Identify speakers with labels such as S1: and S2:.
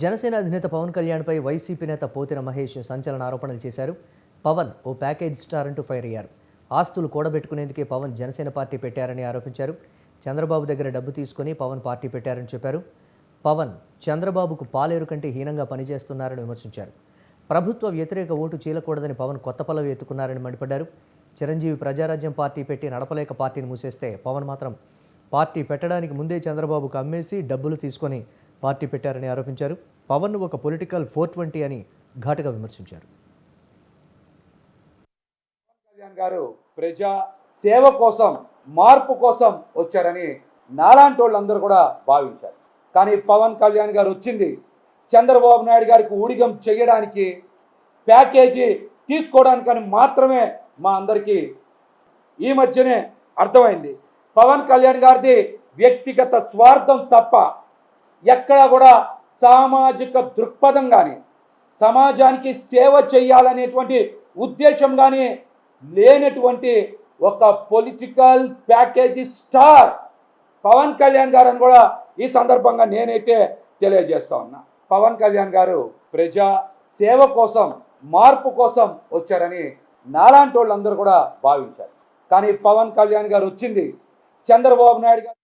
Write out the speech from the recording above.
S1: జనసేన అధినేత పవన్ కళ్యాణ్పై వైసీపీ నేత పోతిన మహేష్ సంచలన ఆరోపణలు చేశారు. పవన్ ఓ ప్యాకేజ్ స్టార్ అంటూ ఫైర్ అయ్యారు. ఆస్తులు కూడబెట్టుకునేందుకే పవన్ జనసేన పార్టీ పెట్టారని ఆరోపించారు. చంద్రబాబు దగ్గర డబ్బు తీసుకుని పవన్ పార్టీ పెట్టారని చెప్పారు. పవన్ చంద్రబాబుకు పాలేరు కంటే హీనంగా పనిచేస్తున్నారని విమర్శించారు. ప్రభుత్వ వ్యతిరేక ఓటు చీలకూడదని పవన్ కొత్త పలవి ఎత్తుకున్నారని మండిపడ్డారు. చిరంజీవి ప్రజారాజ్యం పార్టీ పెట్టి నడపలేక పార్టీని మూసేస్తే పవన్ మాత్రం పార్టీ పెట్టడానికి ముందే చంద్రబాబుకు అమ్మేసి డబ్బులు తీసుకొని పార్టీ పెట్టారని ఆరోపించారు. పవన్ ఒక పొలిటికల్ ఫోర్ ట్వంటీ అని ఘాటుగా విమర్శించారు.
S2: కళ్యాణ్ గారు ప్రజా సేవ కోసం మార్పు కోసం వచ్చారని నాలాంటి వాళ్ళందరూ కూడా భావించారు. కానీ పవన్ కళ్యాణ్ గారు వచ్చింది. చంద్రబాబు నాయుడు గారికి ఊడిగం చేయడానికి ప్యాకేజీ తీసుకోవడానికని మాత్రమే మా అందరికీ ఈ మధ్యనే అర్థమైంది. పవన్ కళ్యాణ్ గారిది వ్యక్తిగత స్వార్థం తప్ప ఎక్కడా కూడా సామాజిక దృక్పథం కానీ సమాజానికి సేవ చేయాలనేటువంటి ఉద్దేశం కానీ లేనటువంటి ఒక political package star Pavan Kalyan గారు అని కూడా ఈ సందర్భంగా నేనైతే తెలియజేస్తా ఉన్నా. పవన్ కళ్యాణ్ గారు ప్రజా సేవ కోసం మార్పు కోసం వచ్చారని నాలాంటి వాళ్ళందరూ కూడా భావించారు. కానీ పవన్ కళ్యాణ్ గారు వచ్చింది చంద్రబాబు నాయుడు గారు